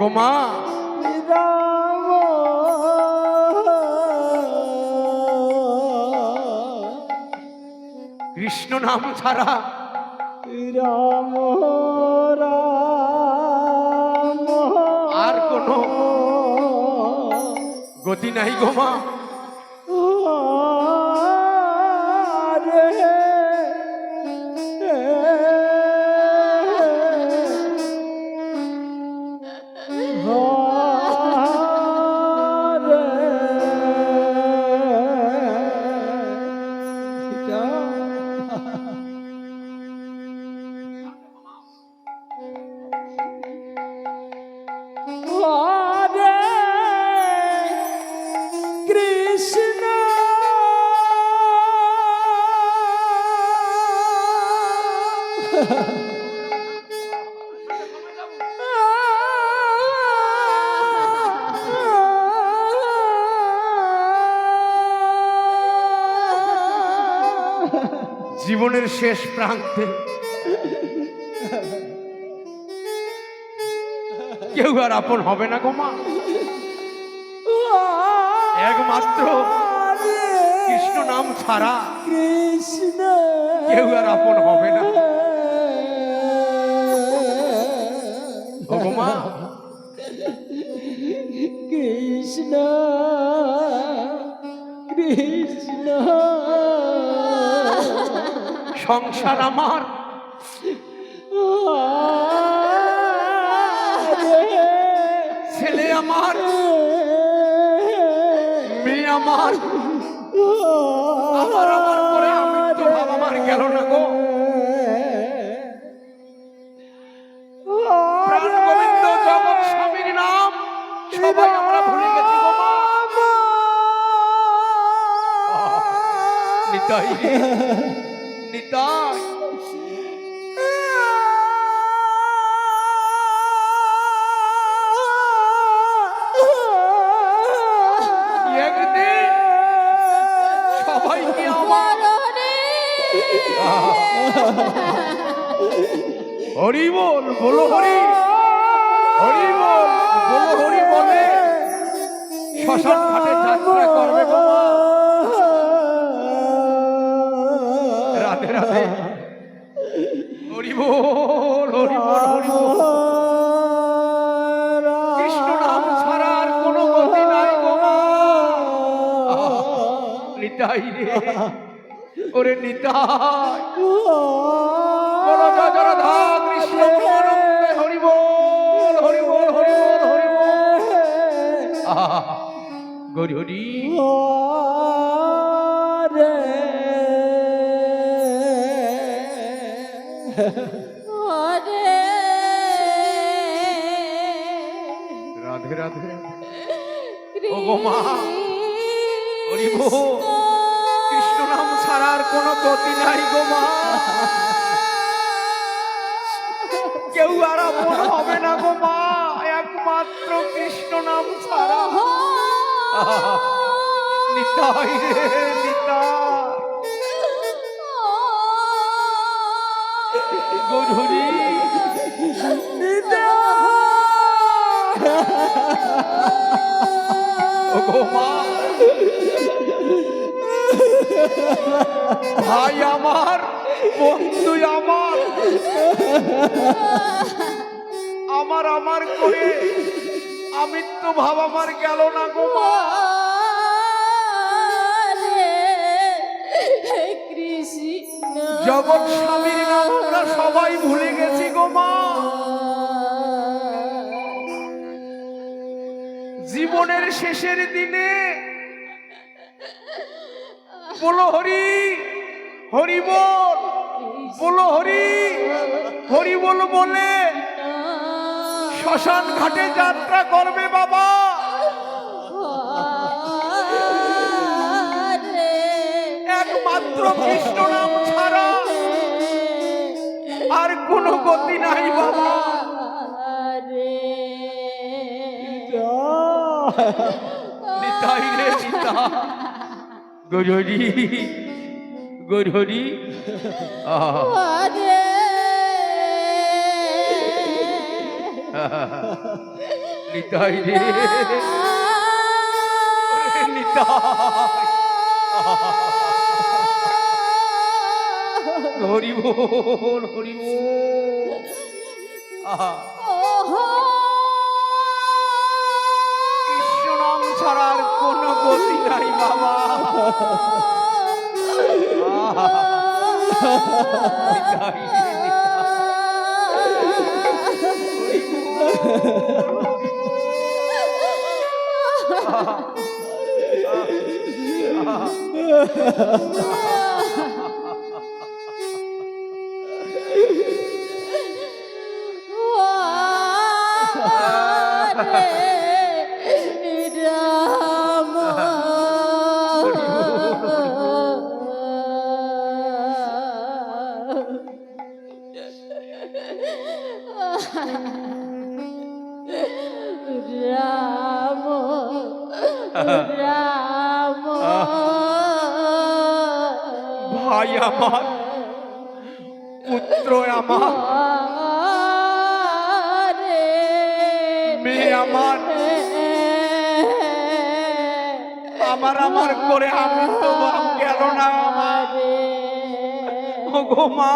গো মা। কৃষ্ণ নাম ছাড়া রাম আর কোনো গতি নাই গো মা। জীবনের শেষ প্রান্তে। কেউ আর আপন হবে না গো মা। একমাত্র কৃষ্ণ নাম ছাড়া কৃষ্ণ কেউ আর আপন হবে না। ও গো মা কৃষ্ণ কৃষ্ণ। সংসার আমার ছেলে আমার হরি বল বলো হরি। হরি বল বলো হরি বলে। শ্মশান ঘাটে যাত্রা করবে। রাধে রাধে। হরি বল হরি বল হরি বল। নিতাই রে। বলো জয় জয় রাধা কৃষ্ণ প্রেমানন্দে হরি বল হরি বল হরি বল হরি বল আহা, গরি হরি রাধে রাধে। ও গো মা হরি বল কৃষ্ণ নাম ছাড়া আর কোনো গতি নাই গো মা। কেউ আর আপন হবে না গো মা একমাত্র কৃষ্ণ নাম ছাড়া। নিতাই রে নিতাই। গধুরি। ও গো মা। ভাই আমার বন্ধু আমার। আমার আমার করে আমি তো ভাব আমার গেল না গো মা। জগৎ স্বামীর নাম আমরা সবাই ভুলে গেছি গো মা। জীবনের শেষের দিনে বলো হরি হরি বল বলো হরি হরি বল বলে। শ্মশান ঘাটে যাত্রা করবে বাবা। একমাত্র কৃষ্ণ নাম ছাড়া আর কোনো গতি নাই বাবা। নিতাই রে নিতা গরহরি গরহরি। নিতাই রে। নিতাই হরি বল হরি বল আহা। ছাড়ার কোন গতি নাই বাবা Yeah. আমার, পুত্র আমার। মেয়ে আমার। আমার আমার করে আমি তো গেল না, আমার। গো মা।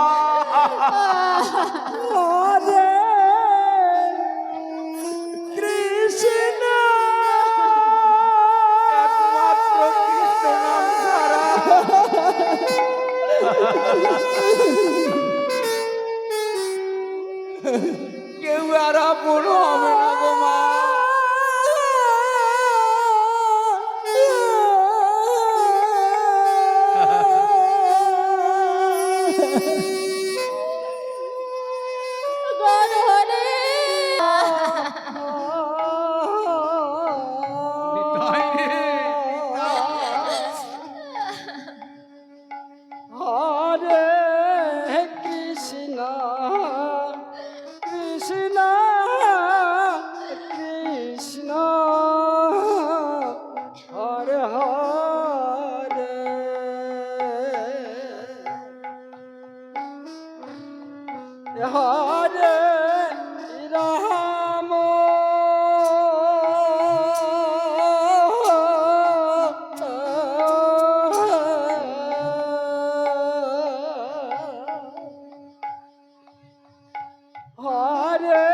হরে রাম। হরে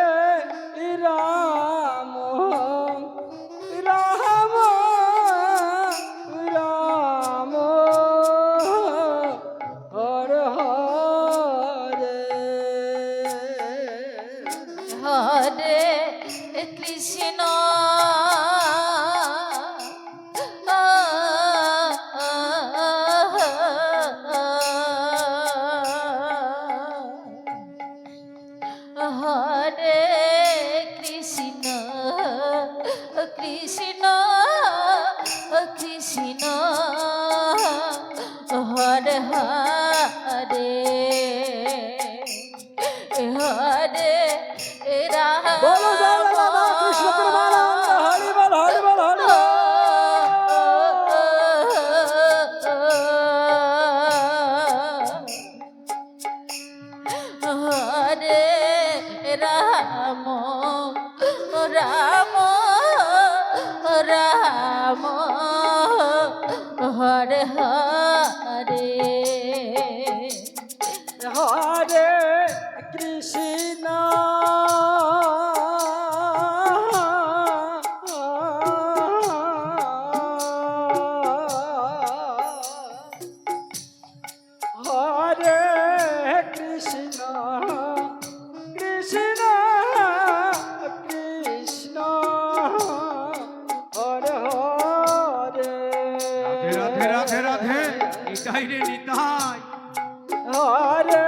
হরে। হরে কৃষ্ণ। চাইরে নিতাই। আরে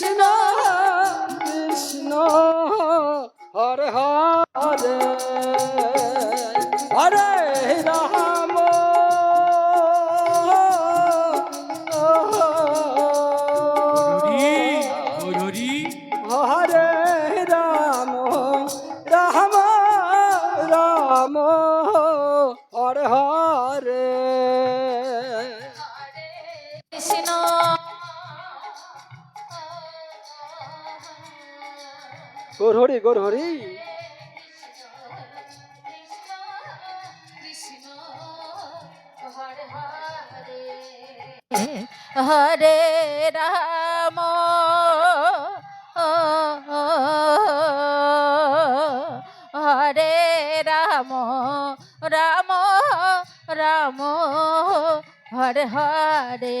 কৃষ্ণ কৃষ্ণ হরে হরে। গোর হরি গোর হরি। হরে রাম। হরে রাম রাম রাম। হরে হরে।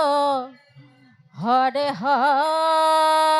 ঘরে হয়